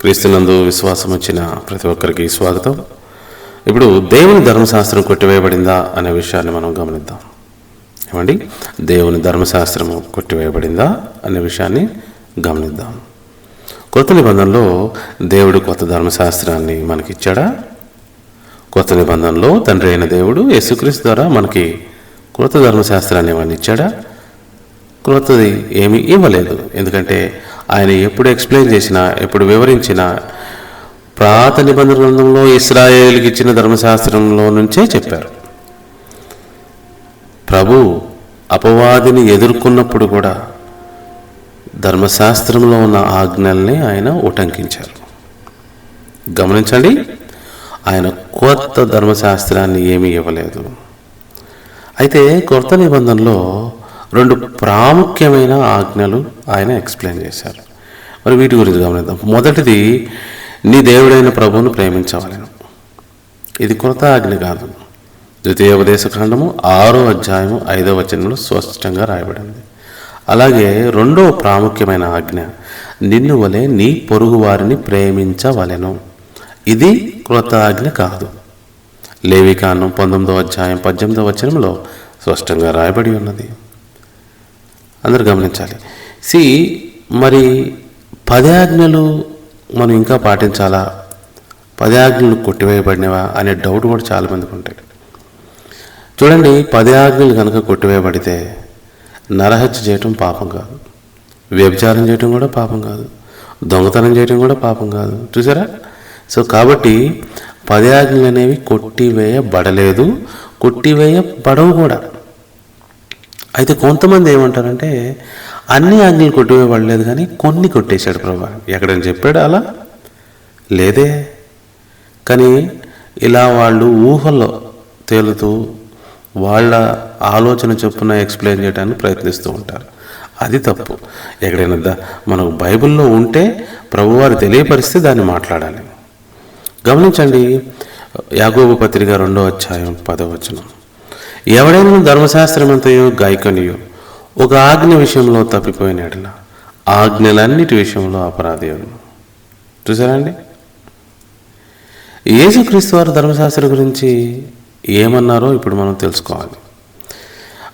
క్రీస్తునందు విశ్వాసం వచ్చిన ప్రతి ఒక్కరికి స్వాగతం. ఇప్పుడు దేవుని ధర్మశాస్త్రం కొట్టివేయబడిందా అనే విషయాన్ని మనం గమనిద్దాం. ఏమండి? దేవుని ధర్మశాస్త్రము కొట్టివేయబడిందా అనే విషయాన్ని గమనిద్దాం. కొత్త నిబంధనలో దేవుడు కొత్త ధర్మశాస్త్రాన్ని మనకిచ్చాడా? కొత్త నిబంధనలో తండ్రి అయిన దేవుడు యేసుక్రీస్తు ద్వారా మనకి కొత్త ధర్మశాస్త్రాన్ని ఏమన్నా ఇచ్చాడా? క్రొత్తది ఏమీ ఇవ్వలేదు. ఎందుకంటే ఆయన ఎప్పుడు ఎక్స్ప్లెయిన్ చేసినా ఎప్పుడు వివరించినా ప్రాత నిబంధన గ్రంథంలో ఇస్రాయేల్కి ఇచ్చిన ధర్మశాస్త్రంలో నుంచే చెప్పారు. ప్రభు అపవాదిని ఎదుర్కొన్నప్పుడు కూడా ధర్మశాస్త్రంలో ఉన్న ఆజ్ఞల్ని ఆయన ఉటంకించారు. గమనించండి ఆయన కొత్త ధర్మశాస్త్రాన్ని ఏమీ ఇవ్వలేదు. అయితే కొత్త నిబంధనలో రెండు ప్రాముఖ్యమైన ఆజ్ఞలు ఆయన ఎక్స్ప్లెయిన్ చేశారు. మరి వీటి గురించి గమనిద్దాం. మొదటిది నీ దేవుడైన ప్రభువును ప్రేమించవలను. ఇది కొరత ఆజ్ఞ కాదు. ద్వితీయోపదేశ ఖండము ఆరో అధ్యాయము ఐదో వచనంలో స్పష్టంగా రాయబడింది. అలాగే రెండో ప్రాముఖ్యమైన ఆజ్ఞ నిన్ను వలె నీ పొరుగు వారిని ప్రేమించవలెను. ఇది క్రొత్త ఆజ్ఞ కాదు. లేవికాండం పంతొమ్మిదో అధ్యాయం పద్దెనిమిదో వచనంలో స్పష్టంగా రాయబడి ఉన్నది. అందరు గమనించాలి. సి మరి పదాజ్ఞలు మనం ఇంకా పాటించాలా? పదాజ్ఞలు కొట్టివేయబడినవా అనే డౌట్ కూడా చాలామందికి ఉంటాయి. చూడండి పదాజ్ఞలు కనుక కొట్టివేయబడితే నరహత్య చేయటం పాపం కాదు. వ్యభిచారం చేయటం కూడా పాపం కాదు. దొంగతనం చేయటం కూడా పాపం కాదు. చూసారా? సో కాబట్టి పదాజ్ఞలు అనేవి కొట్టివేయబడలేదు. కొట్టివేయబడవు కూడా. అయితే కొంతమంది ఏమంటారంటే అన్ని ఆజ్ఞలు కొట్టివేయబడలేదు కానీ కొన్ని కొట్టేశాడు ప్రభా. ఎక్కడని చెప్పాడు అలా? లేదే. కానీ ఇలా వాళ్ళు ఊహల్లో తేలుతూ వాళ్ళ ఆలోచన చొప్పున ఎక్స్ప్లెయిన్ చేయడానికి ప్రయత్నిస్తూ ఉంటారు. అది తప్పు. ఎక్కడైనా మనకు బైబిల్లో ఉంటే ప్రభువారు తెలియపరిస్తే దాన్ని మాట్లాడాలి. గమనించండి యాగోబు పత్రిక రెండో అధ్యాయం పదవచనం ఎవడైనా ధర్మశాస్త్రమంతయో గాయకనియో ఒక ఆజ్ఞ విషయంలో తప్పిపోయినాడులా ఆజ్ఞలన్నిటి విషయంలో అపరాధి చూసారండి చూసారా అండి యేసుక్రీస్తు వారు ధర్మశాస్త్రం గురించి ఏమన్నారో ఇప్పుడు మనం తెలుసుకోవాలి.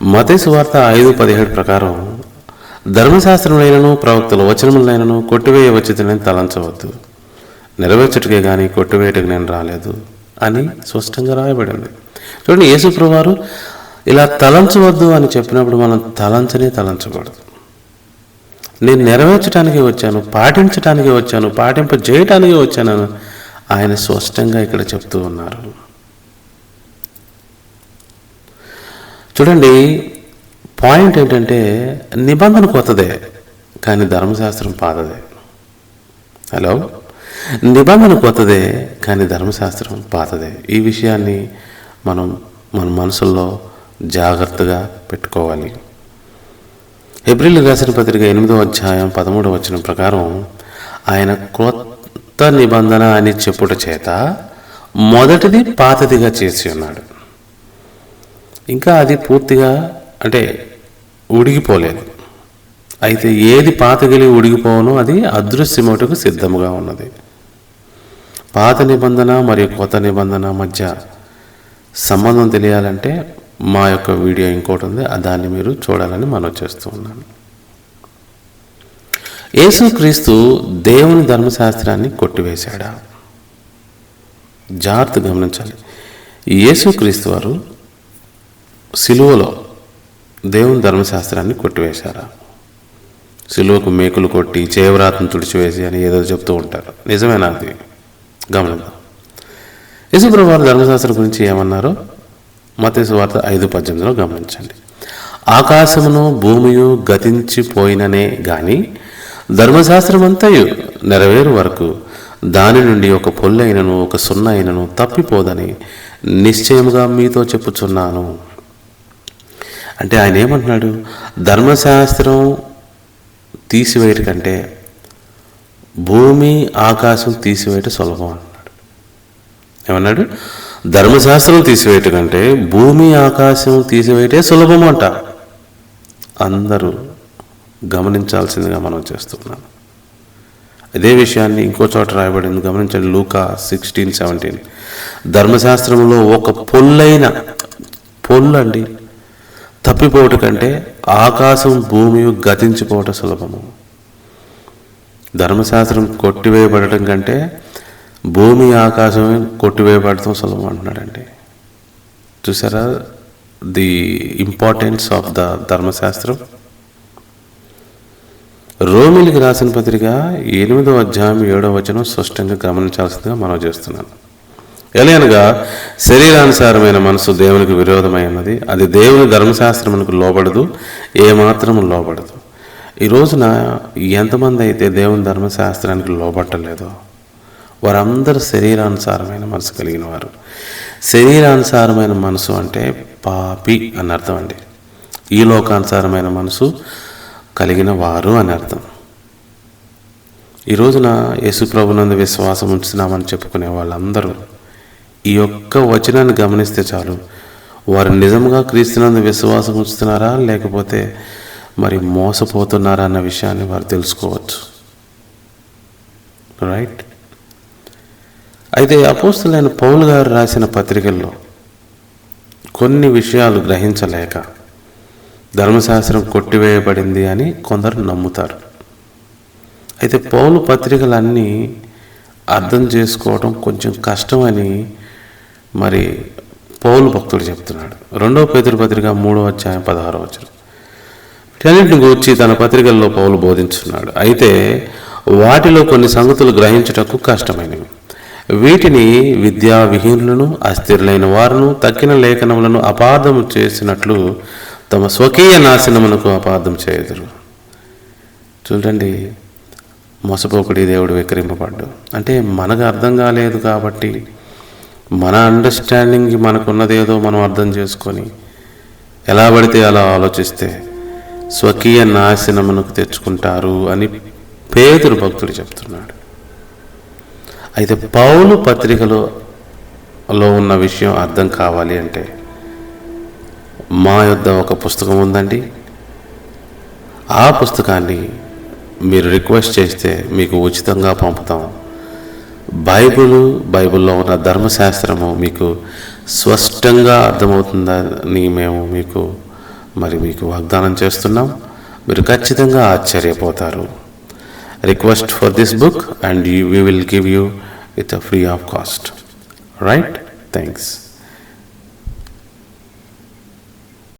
మతేసు వార్త ఐదు పదిహేడు ప్రకారం ధర్మశాస్త్రములైనను ప్రవక్తల వచనములైనను కొట్టివేయవచ్చుదని తలంచవద్దు. నెరవేర్చుటకే కానీ కొట్టివేయటకు నేను రాలేదు అని స్పష్టంగా రాయబడింది. చూడండి యేసుప్రభు వారు ఇలా తలంచవద్దు అని చెప్పినప్పుడు మనం తలంచనే తలంచకూడదు. నేను నెరవేర్చడానికి వచ్చాను పాటించడానికి వచ్చాను పాటింప చేయటానికి వచ్చాను ఆయన స్పష్టంగా ఇక్కడ చెప్తూ ఉన్నారు. చూడండి పాయింట్ ఏంటంటే నిబంధన కొత్తదే కానీ ధర్మశాస్త్రం పాతదే. హలో? నిబంధన కొత్తదే కానీ ధర్మశాస్త్రం పాతదే. ఈ విషయాన్ని మనం మన మనసుల్లో జాగ్రత్తగా పెట్టుకోవాలి. ఏప్రిల్ రాసిన పత్రిక ఎనిమిదో అధ్యాయం పదమూడవ వచ్చిన ప్రకారం ఆయన కొత్త నిబంధన అని చెప్పుట చేత మొదటిది పాతదిగా చేసి ఉన్నాడు. ఇంకా అది పూర్తిగా అంటే ఉడిగిపోలేదు. అయితే ఏది పాతగిలి ఉడిగిపోవనో అది అదృశ్యమటుకు సిద్ధముగా ఉన్నది. పాత నిబంధన మరియు కొత్త నిబంధన మధ్య సంబంధం తెలియాలంటే మా యొక్క వీడియో ఇంకోటి ఉంది ఆ దాన్ని మీరు చూడాలని మనం చేస్తూ ఉన్నాను. యేసుక్రీస్తు దేవుని ధర్మశాస్త్రాన్ని కొట్టివేశాడా? జాగ్రత్త గమనించాలి. యేసుక్రీస్తు వారు సిలువలో దేవుని ధర్మశాస్త్రాన్ని కొట్టివేశారా? సిలువకు మేకులు కొట్టి చేవరాతను తుడిచివేసి అని ఏదో చెప్తూ ఉంటారు. నిజమేనా అది? గమనిద్దాం. యశుప్రభు వారు ధర్మశాస్త్రం గురించి ఏమన్నారో? మతేసు వార్త ఐదు పద్దెనిమిదిలో గమనించండి. ఆకాశమును భూమియు గతించిపోయిననే గాని ధర్మశాస్త్రమంతయు నెరవేరు వరకు దాని నుండి ఒక పొల్లైనను ఒక సున్న అయినను తప్పిపోదని నిశ్చయముగా మీతో చెప్పుచున్నాను. అంటే ఆయన ఏమంటున్నాడు? ధర్మశాస్త్రం తీసివేయట కంటే భూమి ఆకాశం తీసివేయట సులభం ఏమన్నాడు? ధర్మశాస్త్రం తీసివేయట కంటే భూమి ఆకాశం తీసివేయటే సులభం అంట అందరూ గమనించాల్సిందిగా మనం చేస్తున్నాం. అదే విషయాన్ని ఇంకో చోట రాయబడింది. గమనించండి లూకా సిక్స్టీన్ సెవెంటీన్. ధర్మశాస్త్రంలో ఒక పొల్లైన పొల్లు అండి తప్పిపోవటం కంటే ఆకాశం భూమి గతించిపోవటం సులభము. ధర్మశాస్త్రం కొట్టివేయబడటం కంటే భూమి ఆకాశం కొట్టివేయబడటం సులభం అంటున్నాడండి. చూసారా? ది ఇంపార్టెన్స్ ఆఫ్ ద ధర్మశాస్త్రం. రోమిలికి రాసిన పత్రిక ఎనిమిదో అధ్యాయం ఏడో వచనం స్పష్టంగా గమనించాల్సిందిగా మనం చేస్తున్నాను. ఎలయనగా శరీరానుసారమైన మనసు దేవునికి విరోధమైనది అది దేవుని ధర్మశాస్త్రమునకు లోబడదు ఏమాత్రం లోబడదు. ఈ రోజున ఎంతమంది అయితే దేవుని ధర్మశాస్త్రానికి లోబట్టలేదో వారందరూ శరీరానుసారమైన మనసు కలిగిన వారు శరీరానుసారమైన మనసు అంటే పాపి అని అర్థం అండి. ఈ లోకానుసారమైన మనసు కలిగిన వారు అని అర్థం. ఈ రోజున యేసుప్రభునందు విశ్వాసం ఉంచుతున్నామని చెప్పుకునే వాళ్ళందరూ ఈ యొక్క వచనాన్ని గమనిస్తే చాలు. వారు నిజంగా క్రీస్తునందు విశ్వాసం ఉంచుతున్నారా? లేకపోతే మరి మోసపోతున్నారా అన్న విషయాన్ని వారు తెలుసుకోవచ్చు. రైట్ అయితే అపోస్తులైన పౌలు గారు రాసిన పత్రికల్లో కొన్ని విషయాలు గ్రహించలేక ధర్మశాస్త్రం కొట్టివేయబడింది అని కొందరు నమ్ముతారు. అయితే పౌలు పత్రికలన్నీ అర్థం చేసుకోవడం కొంచెం కష్టమని మరి పౌలు భక్తుడు చెప్తున్నాడు. రెండవ పేదరి పత్రిక మూడవ అధ్యాయం పదహారవ వచ్చిన వీటన్నింటిని గూర్చి తన పత్రికల్లో పౌలు బోధించున్నాడు. అయితే వాటిలో కొన్ని సంగతులు గ్రహించుటకు కష్టమైనవి. వీటిని విద్యా విహీనులను అస్థిరులైన వారును తక్కిన లేఖనములను అపార్థము చేసినట్లు తమ స్వకీయ నాశనమునకు అపార్థం చేయుదురు. చూడండి మోసపోకుడి దేవుడు విక్రింపబడ్డు అంటే మనకు అర్థం కాలేదు కాబట్టి మన అండర్స్టాండింగ్ మనకున్నదేదో మనం అర్థం చేసుకొని ఎలా పడితే అలా ఆలోచిస్తే స్వకీయ నాశనమునకు తెచ్చుకుంటారు అని పేదరు భక్తుడు చెప్తున్నాడు. అయితే పౌలు పత్రికలో లో ఉన్న విషయం అర్థం కావాలి అంటే మా యొద్ద ఒక పుస్తకం ఉందండి. ఆ పుస్తకాన్ని మీరు రిక్వెస్ట్ చేస్తే మీకు ఉచితంగా పంపుతాం. బైబిల్ బైబిల్లో ఉన్న ధర్మశాస్త్రము మీకు స్పష్టంగా అర్థమవుతుందని మేము మీకు మరి మీకు వాగ్దానం చేస్తున్నాం. మీరు ఖచ్చితంగా ఆశ్చర్యపోతారు. request for this book and you, we will give you it free of cost. Right? Thanks.